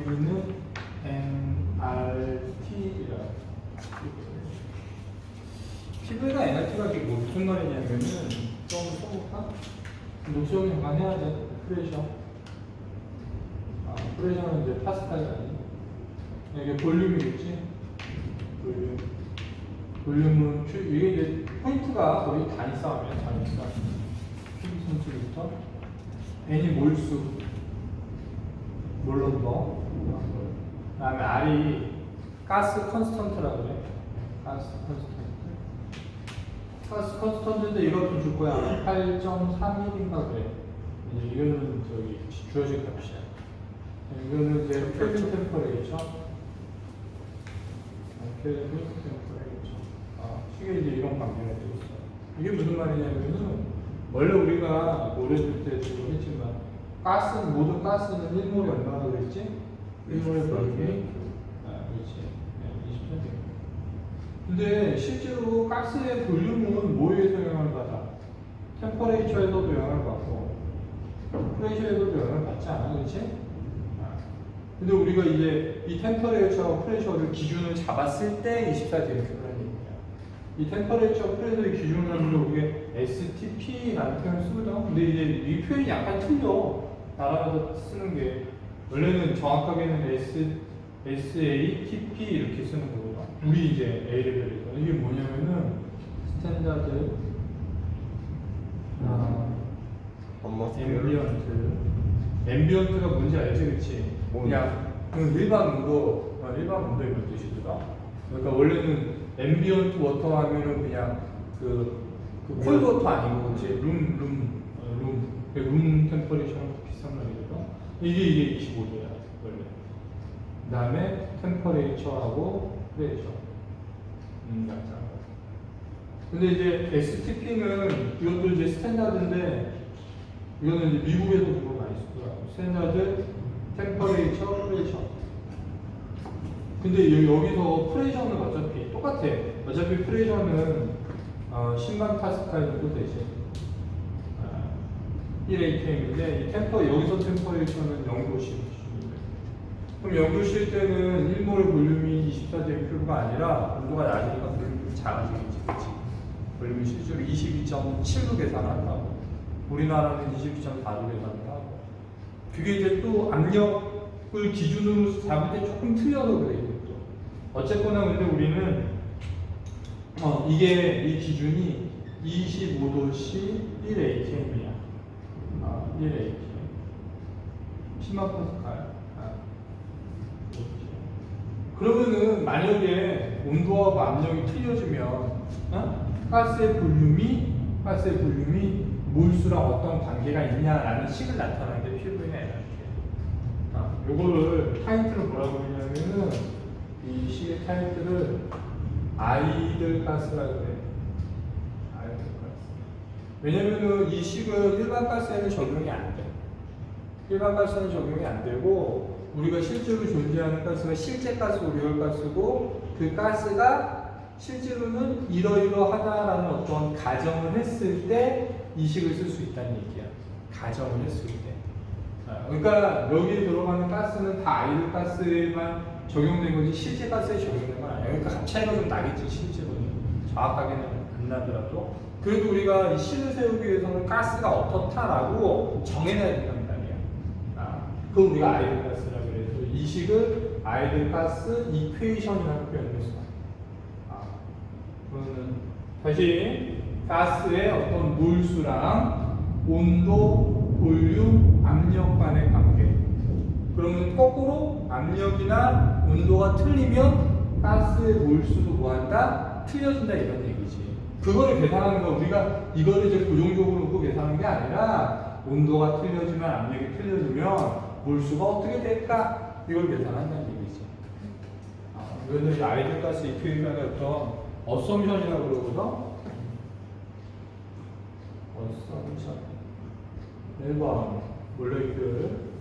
V는 nRT라. PV가 nRT가 이게 뭐 무슨 말이냐면은 좀 써볼까? 녹수형이 잠깐 해야 돼. 프레셔. 아, 프레셔는 이제 파스칼이 아니. 이게 볼륨이겠지? 볼륨. 볼륨은 큐- 이게 이제 포인트가 거의 단위 싸움이야, 단위 싸움. 큐비 선수부터 n이 몰수. 물론 뭐. 그 다음에 R이 가스 컨스턴트라고 그래. 가스 컨스턴트. 가스 컨스턴트인데 이것도 줄 거야. 8.31인가 그래. 이제 이거는 저기 주어진 값이야. 이거는 이제 켈빈 템퍼레이처. 켈빈 템퍼레이처. 아, 시계 이제 이런 관계가 되고 있어. 이게 무슨 말이냐면은 원래 우리가 모래줄 때 지금 했지만 가스 모든 가스는 1몰이 얼마나 그랬지? 1몰의 벌기. 아, 그렇지. 네, 20점. 근데 실제로 가스의 볼륨은 뭐에 영향을 받아? 템퍼레이처에서도 영향을 받고 프레셔에서도 영향을 받지 않아, 그렇지? 아. 근데 우리가 이제 이 템퍼레이처와 프레셔를 기준을 잡았을 때 24제곱이라는 얘기야. 이 템퍼레이처 프레셔의 기준을 가지고 우리가 STP라는 표현을 쓰거든. 근데 이제 이 표현이 약간 틀려. 나라에서 쓰는 게 원래는 정확하게는 S SATP 이렇게 쓰는 거거든. 우리 이제 A 레벨에서 이게 뭐냐면은 스탠다드 아, 앰비언트 앰비언트가 뭔지 알지 그치? 뭔? 그냥 그 일반 온도 어, 일반 온도 이런 뜻이더라 그러니까 원래는 앰비언트 워터 하면은 그냥 그, 그 콜워터 아니고 이제 룸, 룸, 어, 룸, 그룸말 이게 이게 25도야 원래 그 다음에 템퍼레이처하고 프레셔 음, 약간 근데 이제 STP는 이것도 이제 스탠다드인데 이거는 이제 미국에도 그거 많이 쓰더라고. 스탠다드 템퍼레이처 프레셔. 근데 여- 여기서 프레셔는 어차피 똑같아. 어차피 프레셔는 어, 10만 파스칼 정도 되지. 아, 1ATM인데 이 템퍼 여기서 0도씨 기준이래. 그럼 0도씨일 때는 1몰의 볼륨이 24제곱큐브가 아니라 온도가 낮으니까 볼륨이 작아지겠지. 그치? 볼륨이 실제로 22.7로 계산한다고. 우리나라는 22.4로 계산을 하고. 그게 이제 또 압력을 기준으로 잡을 때 조금 틀려서 그래, 이것도. 어쨌거나 근데 우리는, 어, 이게, 이 기준이 25도씨 1ATM이야. 아, 1ATM. 10만 파스칼. 아, 그렇지. 그러면은 만약에 온도하고 압력이 틀려지면 어? 가스의 볼륨이 가스의 볼륨이 몰수랑 어떤 관계가 있냐라는 식을 나타내는 게 에너지예요. 아, 요거를 타이틀을 뭐라고 그러냐면은 이 식의 타이틀을 아이들 가스라고 그래. 왜냐면은 이 식은 일반 가스에는 적용이 안 돼. 일반 가스는 적용이 안 되고 우리가 실제로 존재하는 가스가 실제 가스, 우리열 가스고 그 가스가 실제로는 이러이러하다라는 어떤 가정을 했을 때 이 식을 쓸 수 있다는 얘기야. 가정을 했을 때. 아, 그러니까 여기에 들어가는 가스는 다 아이들 가스에만 적용된 거지 실제 가스에 적용된 건 아니야. 그러니까 값 차이가 좀 나겠지 실제로는 정확하게는 안 나더라도 그래도 우리가 이 실을 세우기 위해서는 가스가 어떻다라고 정해놔야 된단 말이야. 아, 그걸 우리가 아이들 가스라고 그래서 이 식을 아이들 가스 이퀘이션이라고 표현했어. 아, 그러면 다시 가스의 어떤 몰수랑 온도, 볼륨, 압력 간의 관계. 그러면 거꾸로 압력이나 온도가 틀리면 가스의 몰수도 뭐한다? 틀려진다 이런 얘기지. 그거를 계산하는 거 우리가 이거를 이제 고정적으로 놓고 계산하는 게 아니라 온도가 틀려지면 압력이 틀려지면 몰수가 어떻게 될까? 이걸 계산한다는 얘기지. 아, 이거는 아이들 가스 이큐이션의 어떤 어썸션이라고 그러거든. 어썸션. 1번 몰레큐를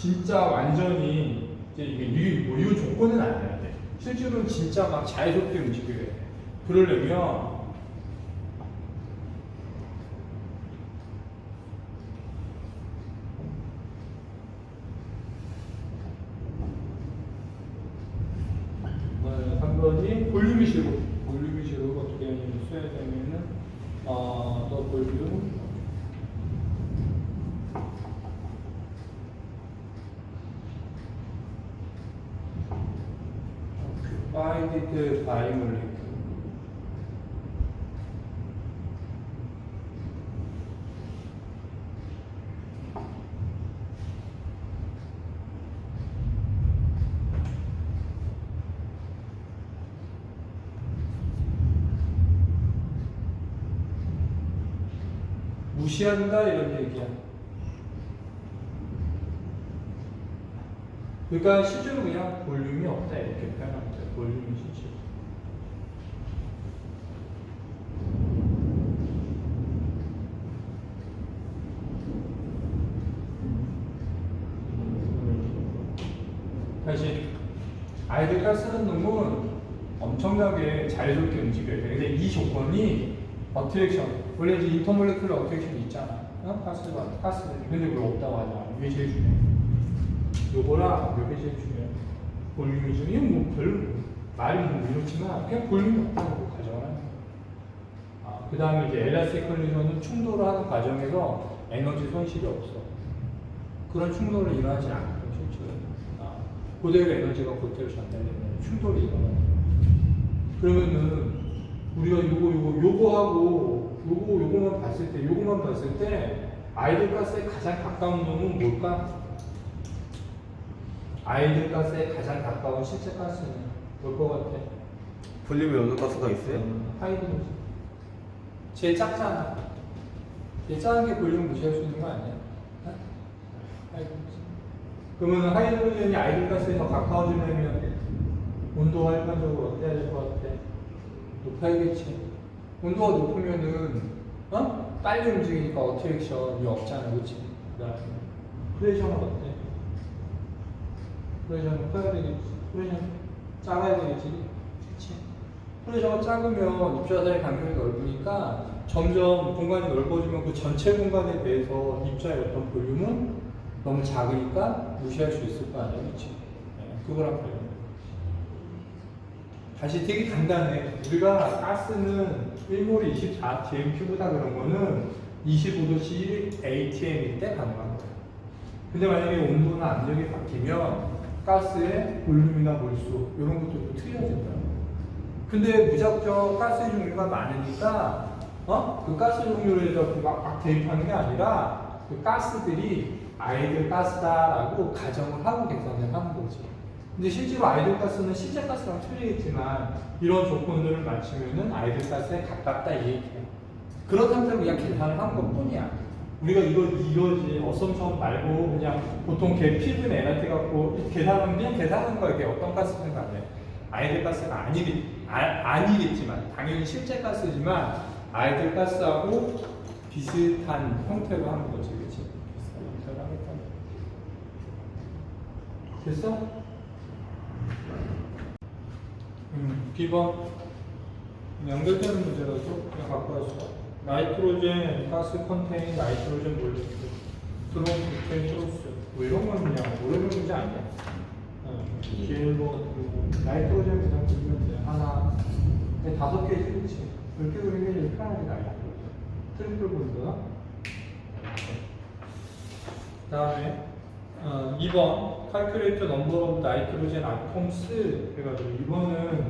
진짜 완전히 이제 이게 뭐 이유 조건은 아니야. 실제로는 진짜 막 자유롭게 움직여야 돼. 그러려면 네, 한번이 볼륨이 싫고 볼륨이 싫고 어떻게 하냐면 써야 되면은 아더 어, 볼륨 occupied by molecule 무시한다 이런 얘기야. 그러니까 실제로 그냥 볼륨이 없다 이렇게 표현합니다. 볼륨이 실제. 다시 아이들과 쓰는 놈은 엄청나게 자유롭게 움직여야 돼. 근데 이 조건이 어트랙션 원래 이제 인터몰레큘러 어트랙션이 있잖아. 어? 가스가 가스. 근데 왜 없다고 하냐? 이게 제일 중요해. 요거랑 요게 제일 중요해. 볼륨이 좀 이건 뭐별 말이 뭐 이렇지만 그냥 볼륨이 없다고 가정을 거야. 아, 그 다음에 이제 엘라스틱 컨디션은 충돌을 하는 과정에서 에너지 손실이 없어. 그런 충돌은 일어나지 않고 실제로. 아, 그대로 에너지가 그대로 전달되면 충돌이 일어나요. 그러면은 우리가 요거 요거 요거하고 요거 요거만 봤을 때 요거만 봤을 때 아이들 가스에 가장 가까운 놈은 뭘까? 아이들 가스에 가장 가까운 실제 가스는 뭘것 같아? 볼륨이 어느 가스가 있어요? 음, 하이드로젠. 제일 작잖아. 제일 작은 게 볼륨 무시할 수 있는 거 아니야? 어? 하이드로젠. 그러면 하이드로젠이 아이들 가스에 더 가까워지려면 온도가 일반적으로 어때야 될 것 같아? 높아야겠지. 온도가 높으면은 어? 빨리 움직이니까 어트랙션이 없잖아, 그렇지? 프레셔는 어때? 프레셔는 커야 되겠지. 프레셔 작아야 되겠지. 그렇지? 프레셔가 작으면 입자들의 간격이 넓으니까 점점 공간이 넓어지면 그 전체 공간에 대해서 입자의 어떤 볼륨은 너무 작으니까 무시할 수 있을 거 아니야, 그렇지? 네, 그거랑 관련. 다시 되게 간단해. 우리가 가스는 1몰이 24 GMQ보다 그런 거는 25도씨 ATM일 때 가능한 거예요. 근데 만약에 온도나 압력이 바뀌면 가스의 볼륨이나 몰수 이런 것들도 틀려진다. 근데 무작정 가스 종류가 많으니까 어? 그 가스 종류를 이렇게 막, 막 대입하는 게 아니라 그 가스들이 아이들 가스다라고 가정을 하고 계산을 하는 거지. 근데 실제로 아이들 가스는 실제 가스랑 틀리겠지만 이런 조건들을 맞추면은 아이들 가스에 가깝다 이 얘기야. 상태로 그냥 계산을 한 것 뿐이야. 우리가 이거 이거지 어썸션 말고 그냥 보통 개 필분 에너지 갖고 계산하면 그냥 계산하는 거야. 이게 어떤 가스든 간에 아이들 가스가 아니겠 아, 아니겠지만 당연히 실제 가스지만 아이들 가스하고 비슷한 형태로 하는 거지, 그렇지? 됐어? 음, B번 연결되는 문제가 좀 그냥 왔어. 나이트로젠 가스 컨테인 나이트로젠 몰레큐 드론 부테인 소스 뭐 이런 건 그냥 모르는 문제 아니야. 어, 제일 뭐 그리고 나이트로젠 그냥 그리면 돼 하나 네, 다섯 개지 그렇지. 그렇게 그리는 게 제일 편하게 나야. 트리플 본드나 다음에 어, 2번 calculate number of nitrogen atoms 해가지고 2번은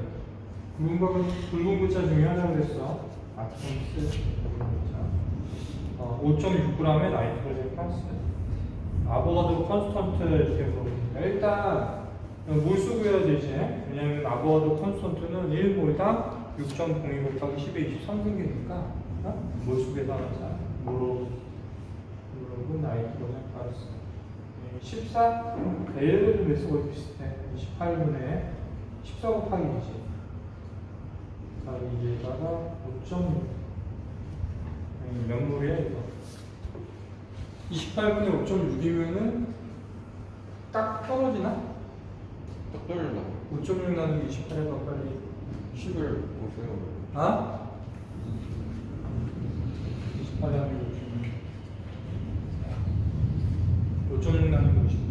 굵은, 거- 굵은 글자 중에 하나가 됐어 어, 5.6g의 나이트로젠 가스 아보가드로 컨스턴트 물어보니까 일단 몰수 구해야 되지 왜냐면 아보가드로 컨스턴트는 1몰당 6.02 곱하기 10의 23생기니까 어? 몰수 계산하자 물어 물어본 나이트로젠 가스 14? 얘네들도 매수가 비슷해. 28분에 14 곱하기 2 이게다가 5.6. 몇 물이야, 이거? 28분에 5.6이면은 딱 떨어지나? 딱 떨린다 5.6 나누기 28 해봐, 빨리. 10을 못해요 아? 28 나누기 5.6. 5.6 나누기 50.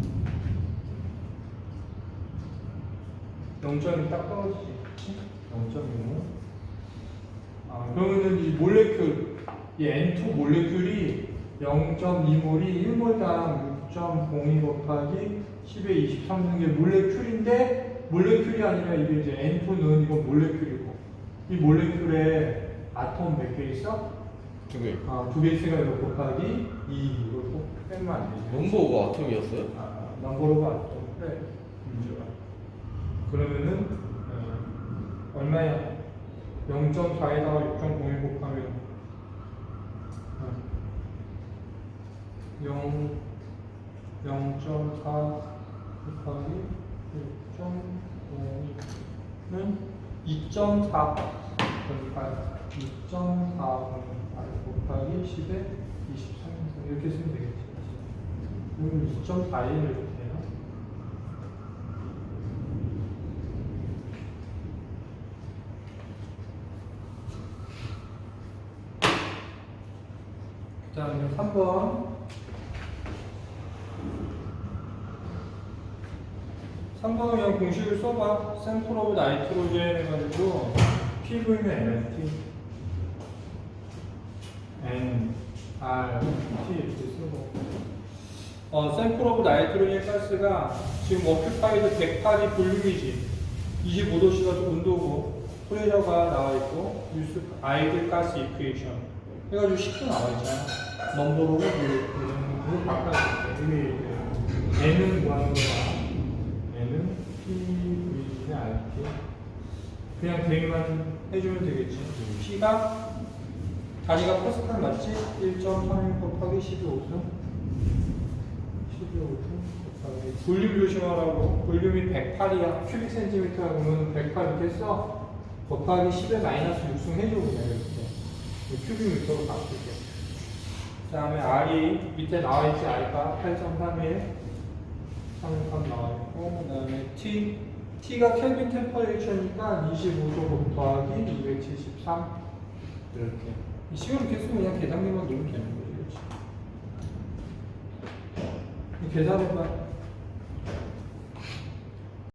0점이 딱 떨어지지. 그치? 0.25. 아, 그러면은 이 몰레큘, 이 N2 몰레큘이 0.2몰이 1몰당 6.02 곱하기 10의 23 등의 몰레큘인데 몰레큘이 아니라 이게 이제 N2는 이건 몰레큘이고 이 몰레큘에 아톰 몇 개 있어? 두 개. 아, 두 개 있으니까 이거 곱하기 2 이걸 꼭 빼면 안 되지. 넘버가 아톰이었어요? 아, 넘버로가 아톰. 그래. 문제가. 그러면은 어, 얼마야? 0.4에다가 6.01 곱하면 어, 0 0.4 곱하기 6.5는 2.4 그러니까 2.4 곱하기 10에 23 이렇게 쓰면 되겠지. 그럼 2.41이렇게 돼요. 그 다음에 3번. 3번은 그냥 공식을 써봐. 샘플 오브 나이트로젠 해가지고 PV는 NRT N R T 이렇게 쓰고. 어, 샘플 오브 나이트로젠 가스가 지금 어큐파이드 108이 볼륨이지. 25도씨가 온도고. 프레셔가 나와 있고 뉴스 아이들 가스 이쿠에이션 해가지고 10도 나와 있잖아 넘버로고 그거 바꿔야 돼. N은 뭐 하는 거야. N은 P, V의 RT 그냥 대입만 해주면 되겠지. P가 단위가 파스칼 맞지? 1.3 곱하기 12호수 12호수 곱하기 볼륨 조심하라고. 볼륨이 108이야. 큐빅 센티미터 그러면 108 이렇게 써. 곱하기 10에 마이너스 6승 해줘 그냥 이렇게 큐빅미터로 바꿀게 그 다음에 R이 밑에 나와있지 R가 8.31 3 나와있고 그 다음에 T T가 켈빈 템퍼레이처니까 25도 더하기 273 이렇게. 이 시간 계속 그냥 계산기만 넣으면 되는 이 계산해봐